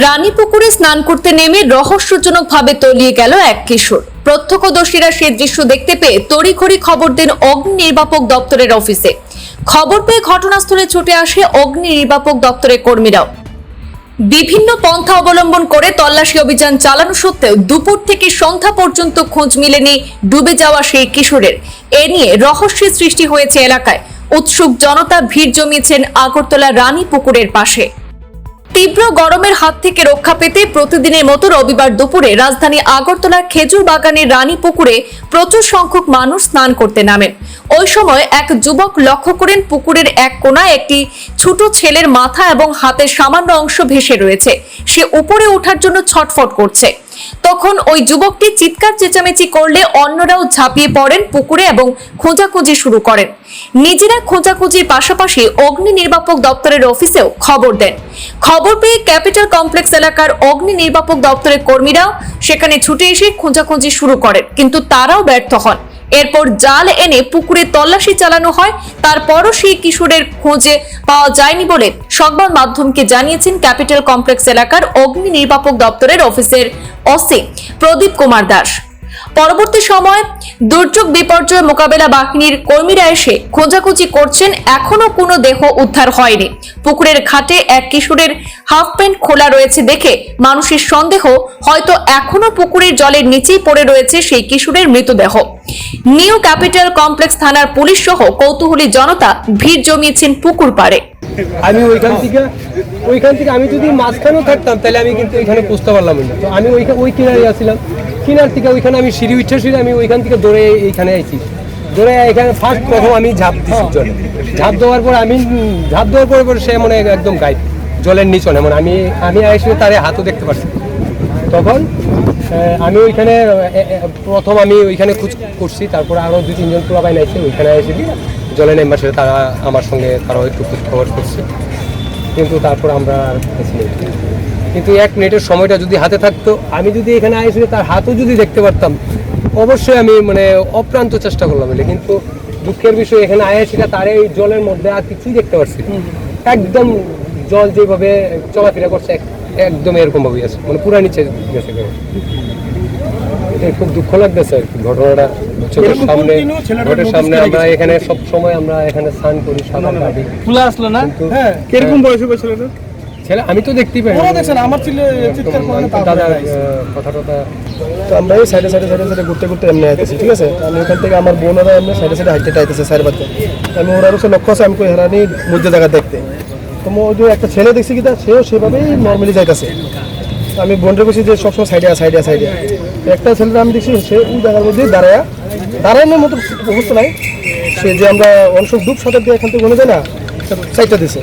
রানীপুকুরে স্নান করতে নেমে রহস্যজনকভাবে তলিয়ে গেল এক কিশোর। প্রত্যক্ষদর্শীরা সে দৃশ্য দেখতে পেয়ে তড়িঘড়ি খবর দেন অগ্নি নির্বাপক দপ্তরের অফিসে। খবর পেয়ে ঘটনাস্থলে ছুটে আসে অগ্নি নির্বাপক দপ্তরের কর্মীরাও। বিভিন্ন পন্থা অবলম্বন করে তল্লাশি অভিযান চালানো সত্ত্বেও দুপুর থেকে সন্ধ্যা পর্যন্ত খোঁজ মিলেনি ডুবে যাওয়া সেই কিশোরের। এ নিয়ে রহস্যের সৃষ্টি হয়েছে এলাকায়। উৎসুক জনতা ভিড় জমিয়েছেন আগরতলা রানী পুকুরের পাশে। তীব্র গরমের হাত থেকে রক্ষা পেতে প্রতিদিনের মতো রবিবার দুপুরে রাজধানী আগরতলার খেজুর বাগানের রানী পুকুরে প্রচুর সংখ্যক মানুষ স্নান করতে নামেন। ওই সময় এক যুবক লক্ষ্য করেন পুকুরের এক কোনায় একটি ছোট ছেলের মাথা এবং হাতের সামান্য অংশ ভেসে রয়েছে। সে উপরে ওঠার জন্য ছটফট করছে। তখন ওই যুবকটি চিৎকার চেঁচামেচি করলে অন্যরাও ঝাঁপিয়ে পড়েন পুকুরে এবং খোঁজাখুঁজি শুরু করেন। নিজেরা খোঁজাখুঁজির পাশাপাশি অগ্নি নির্বাপক দপ্তরের অফিসেও খবর দেন। খবর পেয়ে ক্যাপিটাল কমপ্লেক্স এলাকার অগ্নি নির্বাপক দপ্তরের কর্মীরা সেখানে ছুটে এসে খোঁজাখুঁজি শুরু করেন, কিন্তু তারাও ব্যর্থ হন। এরপর জাল এনে পুকুরে তল্লাশি চালানো হয়। তারপরও সেই কিশোরের খোঁজে পাওয়া যায়নি বলে সংবাদ মাধ্যমকে জানিয়েছেন ক্যাপিটাল কমপ্লেক্স এলাকার অগ্নি নির্বাপক দপ্তরের অফিসের অসি প্রদীপ কুমার দাস। পরবর্তী সময় দুর্যোগ বিপর্যয় মোকাবেলা বাহিনীর কর্মীরা এসে খোঁজাখুঁজি করছেন এখনও কোনো দেহ উদ্ধার হয়নি। পুকুরের ঘাটে এক কিশোরের হাফ প্যান্ট খোলা রয়েছে দেখে মানুষের সন্দেহ, হয়তো এখনও পুকুরের জলের নিচেই পড়ে রয়েছে সেই কিশোরের মৃতদেহ। নিউ ক্যাপিটাল কমপ্লেক্স থানার পুলিশ সহ কৌতূহলী জনতা ভিড় জমিয়েছেন পুকুর পাড়ে। আমি ওইখান থেকে ওইখান থেকে আমি যদি মাঝখানেও থাকতাম, তাহলে আমি কিন্তু এখানে পুষতে পারলাম না। তো আমি ওইখানে ওই কিনারে আসছিলাম কিনার থেকে ওইখানে আমি সিঁড়ি উঠে সিঁড়ি আমি ওইখান থেকে দৌড়ে এইখানে আইছি। দৌড়ে এখানে ফার্স্ট প্রথম আমি ঝাঁপ দিছি জলে। ঝাঁপ দেওয়ার পর আমি, ঝাঁপ দেওয়ার পরে সে মানে একদম গাইড জলের নিচনে মানে আমি আমি আইসি তারে হাতও দেখতে পাচ্ছি তখন আমি ওইখানে প্রথম আমি ওইখানে খোঁজ করছি, তারপরে আরও দুই, তিনজন পুরা বাইন আছে ওইখানে এসে জলে নেমবার সাথে তারা আমার সঙ্গে তারাও একটু খোঁজ খবর করছে। কিন্তু তারপর আমরা আর। কিন্তু এক মিনিটের সময়টা যদি হাতে থাকতো আমি যদি এখানে আইসি তার হাতও যদি দেখতে পারতাম অবশ্যই আমি মানে অপ্রান্ত চেষ্টা করলাম বলে কিন্তু দুঃখের বিষয় এখানে আয়াসিটা তার এই জলের মধ্যে আর কিছুই দেখতে পারছি একদম জল যেভাবে চলাফেরা করছে একদম এরকম ভাবেই আছে। মানে পুরা নিচে গেছে খুব দুঃখ লাগতেছে আর কি। ঘটনাটা চোখের সামনে ঘটের সামনে আমরা এখানে সব সময় আমরা এখানে স্নান করি সাঁতার কাটি খোলা আসলো না? হ্যাঁ। কীরকম বয়স হবে ছেলেটা ছেলে আমি তো দেখতেই পাই। ওরা দেখছেন আমার ছেলে চিৎকার করে দাদা আইছে। কথা তো আমরা এই সাইডে সাইডে সাইডে সাইডে ঘুরতে ঘুরতে এমনি আইতেছি ঠিক আছে? আমি ওখান থেকে আমার বোনেরা এমনি সাইডে সাইডে হাইটে আইতেছে সাইড বাচ্চা আমি ওরা হচ্ছে লক্ষ্য আছে আমি কই হেরানি মধ্যে জায়গা দেখতে। তো ওই যে একটা ছেলে দেখছি কি তা সেও সেভাবেই নর্মালি যাইতেছে। আমি বোনটা বলছি যে সবসময় সাইডে সাইডে সাইডে একটা ছেলেটা আমি দেখছি সে ওই জায়গার মধ্যে দাঁড়ায়। দাঁড়ানোর মতো অবস্থা নাই। সে যে আমরা অনেক ডুব সাঁতার দিয়ে এখান থেকে মনে যায় না সাইডটা দিছে।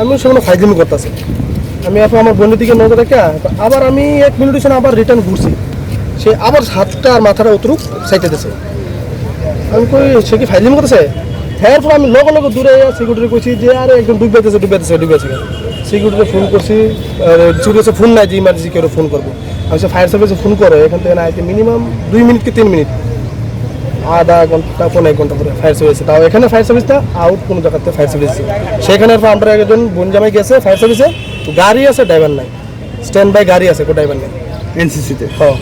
আমি সেগুলো ফাইজলিমি করতেছে। আমি এখন আমার বোনের দিকে নজর রেখে আবার আমি এক মিনিটের সময় আবার রিটার্ন ঘুরছি। সে আবার হাতটা আর মাথাটা অতরুক সাইডে দিছে। আমি কই, সে কি ফাইলিং করতেছে? হ্যাঁ পর আমি লগে লগে দূরে সিকিউরিটি কইছি যে, আরে একদম ডুবেতেছে ডুবেতেছে ডুবেছে সিকিউরিটি ফোন করছি সিকিউরিটি ফোন নাই যে ইমার্জেন্সি কেউ ফোন করব। আমি সে ফায়ার সার্ভিসে ফোন করো, এখান থেকে না মিনিমাম দুই মিনিট কি তিন মিনিট আধা ঘণ্টা পনেরো এক ঘণ্টা পরে ফায়ার সার্ভিস তাও এখানে ফায়ার সার্ভিসটা আউট কোনো জায়গাতে ফায়ার সার্ভিস সেখানে আমরা একজন বনজামাই গেছে ফায়ার সার্ভিসে গাড়ি আছে ড্রাইভার নাই। স্ট্যান্ড বাই গাড়ি আছে কোনো ড্রাইভার নেই। এনসিসিতে হ্যাঁ।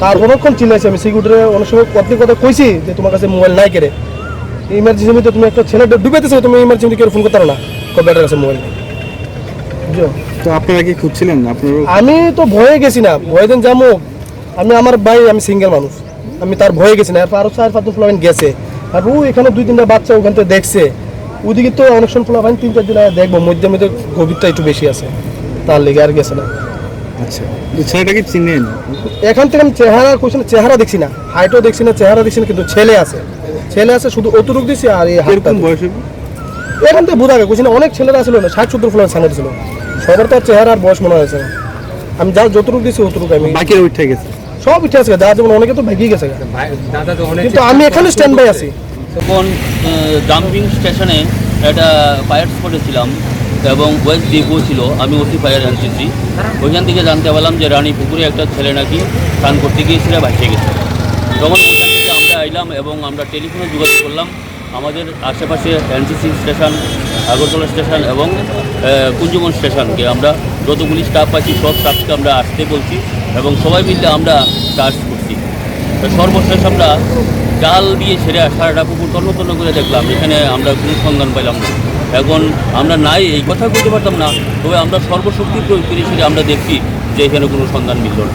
তার অনেকক্ষণ চিল্লাইছে আমি সিকিউরিটি অনেক সময় কত কথা কইছি যে তোমার কাছে মোবাইল নাই কেড়ে ইমার্জেন্সি তুমি একটা ছেলে ডুবেতেছো তুমি ইমার্জেন্সি কেউ ফোন করতে পারো না। কম্পিউটার কাছে মোবাইল নেই। বুঝছ? তো আপনারা কি খুঁজছিলেন? আপনার আমি তো ভয়ে গেছি না। ভয়ে দিন যাব আমি আমার ভাই আমি সিঙ্গেল মানুষ। আমি তার ভয়ে গেছি না। এরপর আরও চার পাঁচ ফ্লাইন গেছে। আর ও এখানে দুই তিনটা বাচ্চা ওখান থেকে দেখছে। ওদিকে তো অনেক সময় ফ্লাইন তিন চার দিন আগে দেখব। মধ্যে মধ্যে গভীরটা একটু বেশি আছে। তার লেগে আর গেছে না। আচ্ছা। চিনেন এখান থেকে আমি চেহারা কোশ্চেন চেহারা দেখছি না। হাইটও দেখছি না চেহারা দেখছি না কিন্তু ছেলে আছে। ছেলে আছে শুধু অতটুক দিছি আর এই বয়স এখান থেকে বোঝা গেছে না অনেক ছেলেরা আসলে না ষাট সত্তর ফ্লোর সামনে ছিল সবার তো চেহারা আর বয়স মনে হয়েছে। আমি যা যতটুকু দিছি অতটুকু আমি বাকিরা উঠে গেছে। সব উঠে আছে যা যেমন অনেকে তো ভেঙে গেছে। দাদা তো অনেক কিন্তু আমি এখানে স্ট্যান্ড বাই আছি। তখন জাম্পিং স্টেশনে একটা ফায়ার স্পটে ছিলাম এবং ওয়েস্ট ডিপো ছিল আমি ওসি ফায়ার এনসিসি ওইখান থেকে জানতে পারলাম যে রানী পুকুরে একটা ছেলে নাকি স্নান করতে গিয়েছিল ভাসিয়ে গেছে। তখন ওইখান থেকে আমরা আইলাম এবং আমরা টেলিফোনে যোগাযোগ করলাম। আমাদের আশেপাশে এনসিসি স্টেশন আগরতলা স্টেশন এবং কুঞ্জবন স্টেশনকে আমরা যতগুলি স্টাফ আছি সব স্টাফকে আমরা আসতে বলছি এবং সবাই মিলে আমরা চার্জ করছি। সর্বশেষ আমরা জাল দিয়ে ছেড়ে সারাটা পুকুর তন্ন করে দেখলাম এখানে আমরা কোনো সন্ধান পাইলাম না। এখন আমরা নাই এই কথা বলতে পারতাম না তবে আমরা সর্বশক্তি প্রয়োগ করে সেটা আমরা দেখছি যে এখানে কোনো সন্ধান মিলল না।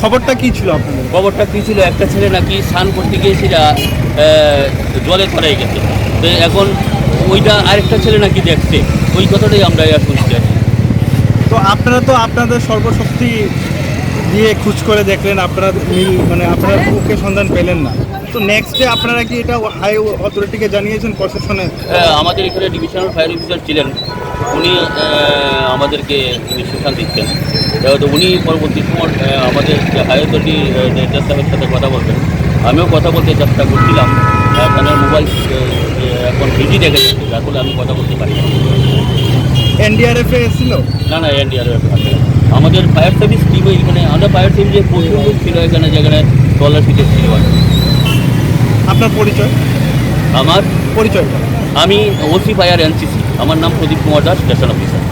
খবরটা কী ছিল আপনাদের? খবরটা কী ছিল? একটা ছেলে নাকি স্নান করতে গিয়ে সেটা জলে তলায় গেছে। তো এখন ওইটা আরেকটা ছেলে নাকি দেখছে। ওই কথাটাই আমরা শুনছি আর তো আপনারা তো আপনাদের সর্বশক্তি দিয়ে খোঁজ করে দেখলেন আপনারা মিল মানে আপনারা ওকে সন্ধান পেলেন না। তো নেক্সট ডে আপনারা কি এটা হাই অথরিটিকে জানিয়েছেন প্রশাসনে? হ্যাঁ, আমাদের এখানে ডিভিশনাল ফায়ার অফিসার ছিলেন। উনি আমাদেরকে ইনস্ট্রাকশন দিচ্ছেন। তো উনি পরবর্তী সময় আমাদের যে হাই অথরিটি সাহেবের সাথে কথা বলবেন। আমিও কথা বলতে চেষ্টা করছিলাম। এখানে মোবাইল এখন ফিজি রেখে যাচ্ছে যার ফলে আমি কথা বলতে পারি। এনডিআরএফ এসেছিল? না না এনডিআরএফ আমাদের ফায়ার সার্ভিস টিমে এখানে আমরা ফায়ার সার্ভিসের প্রচুর লোক ছিল এখানে যেখানে তল্লাশিতে ছিল। আপনার পরিচয়? আমার? পরিচয়। আমি ওসি ফায়ার এনসিসি আমার নাম প্রদীপ কুমার দাস স্টেশন অফিসার